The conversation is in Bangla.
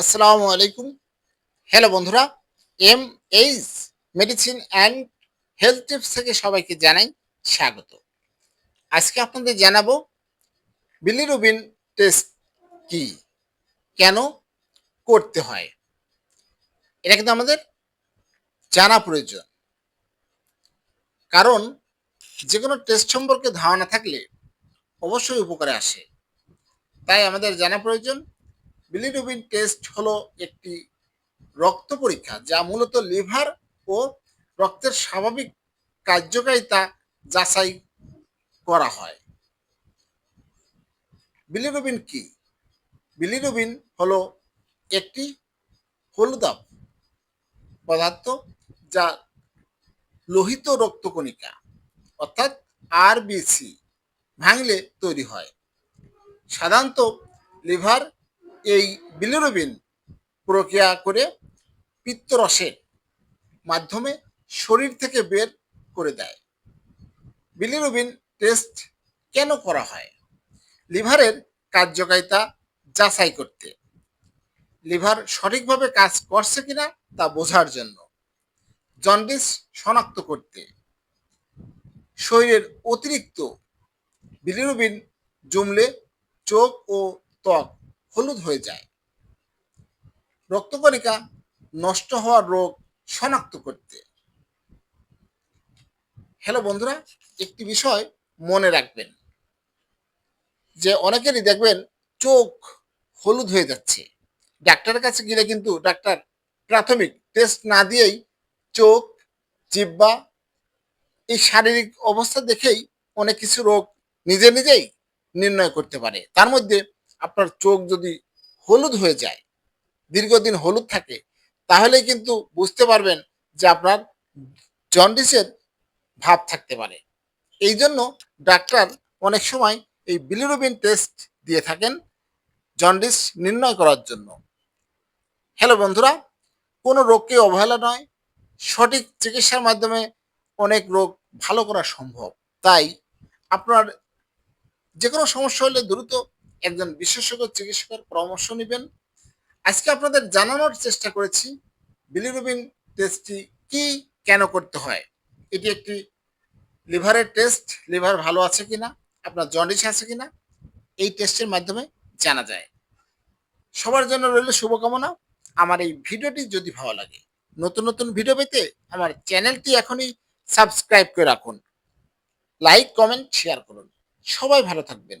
আসসালামু আলাইকুম। হ্যালো বন্ধুরা M H medicine and health tips থেকে সবাইকে জানাই স্বাগত। আজকে আপনাদের জানাব বিলিরুবিন টেস্ট কি? কেন করতে হয়? এটা কিন্তু আমাদের জানা প্রয়োজন। কারণ যে কোনো টেস্ট সম্পর্কে ধারণা থাকলে অবশ্যই উপকারে আসে। তাই আমাদের জানা প্রয়োজন বিলিরুবিন টেস্ট হলো একটি রক্ত পরীক্ষা যা মূলত লিভার ও রক্তের স্বাভাবিক কার্যকারিতা যাচাই করা হয়। বিলিরুবিন কি? বিলিরুবিন হলো একটি হলুদাব পদার্থ যা লোহিত রক্তকণিকা অর্থাৎ আরবিসি ভাঙলে তৈরি হয়। সাধারণত লিভার এই বিলিরুবিন প্রক্রিয়া করে পিত্তরসের মাধ্যমে শরীর থেকে বের করে দেয়। বিলিরুবিন টেস্ট কেন করা হয়? লিভারের কার্যকারিতা যাচাই করতে। লিভার সঠিকভাবে কাজ করছে কিনা তা বোঝার জন্য। জন্ডিস শনাক্ত করতে। শরীরের অতিরিক্ত বিলিরুবিন জমলে চোখ ও ত্বক হলুদ হয়ে যায়। রক্তকণিকা নষ্ট হওয়ার রোগ শনাক্ত করতে। হ্যালো বন্ধুরা, একটি বিষয় মনে রাখবেন, যে অনেকেরই দেখবেন চোখ হলুদ হয়ে যাচ্ছে। ডাক্তারের কাছে গেলে কিন্তু ডাক্তার প্রাথমিক টেস্ট না দিয়েই চোখ জিব্বা এই শারীরিক অবস্থা দেখেই অনেক কিছু রোগ নিজে নিজেই নির্ণয় করতে পারে। তার মধ্যে আপনার চোখ যদি হলুদ হয়ে যায়, দীর্ঘদিন হলুদ থাকে তাহলে কিন্তু বুঝতে পারবেন যে আপনার জন্ডিসের ভাব থাকতে পারে। এই জন্য ডাক্তার অনেক সময় এই বিলিরুবিন টেস্ট দিয়ে থাকেন জন্ডিস নির্ণয় করার জন্য। হ্যালো বন্ধুরা, কোনো রোগকে অবহেলা নয়, সঠিক চিকিৎসার মাধ্যমে অনেক রোগ ভালো করা সম্ভব। তাই আপনার যে কোনো সমস্যা হলে দ্রুত একজন বিশেষজ্ঞ চিকিৎসকের পরামর্শ নেবেন। আজকে আপনাদের জানানোর চেষ্টা করেছি বিলিরুবিন টেস্টটি কি, কেন করতে হয়? এটি একটি লিভারের টেস্ট লিভার ভালো আছে কিনা, আপনার জন্ডিস আছে কিনা, এই টেস্টের মাধ্যমে জানা যায়। সবার জন্য রইল শুভকামনা। আমার এই ভিডিওটি যদি ভালো লাগে, নতুন নতুন ভিডিও পেতে আমার চ্যানেলটি এখনই সাবস্ক্রাইব করে রাখুন। লাইক কমেন্ট শেয়ার করুন। সবাই ভালো থাকবেন।